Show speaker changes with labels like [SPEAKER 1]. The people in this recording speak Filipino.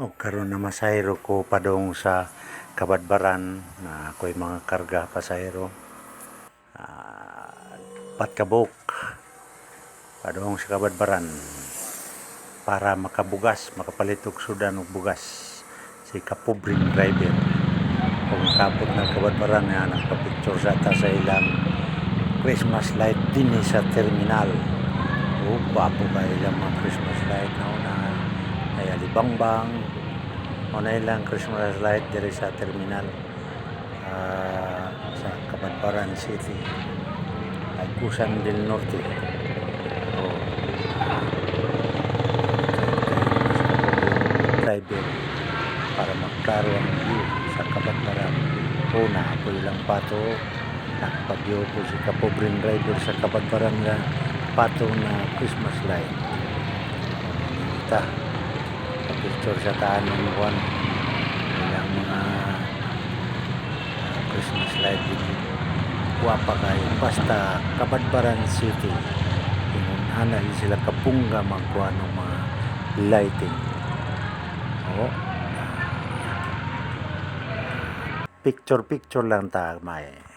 [SPEAKER 1] O karon na masayro ko padong sa Kabadbaran na ako'y mga karga pasayro. Ah, Patkabok padong sa Kabadbaran para makabugas, makapalit og sudan og bugas si kapubring driver. Kung kapot na Kabadbaran nga nagpa-picture sa ta sa ilang Christmas light din sa terminal. O, gwapo ba ilang mga Christmas light na una ay alibangbang o na ilang Christmas light diri sa terminal ah, sa Kabadbaran City. Agusan del Norte. O driver para magklaro ang view sa Kabadbaran una ako ilang pato. Nakapagyo ko si kapobring driver sa Kabadbaran nga pato na Christmas light. Kita picture sa taan ng buwan. Ilang mga ah, Christmas light din guwapa kayo. Basta Kabadbaran City. Inunhanan sila kapungga magkuha ng mga lighting. Oo. Picture picture lang ta may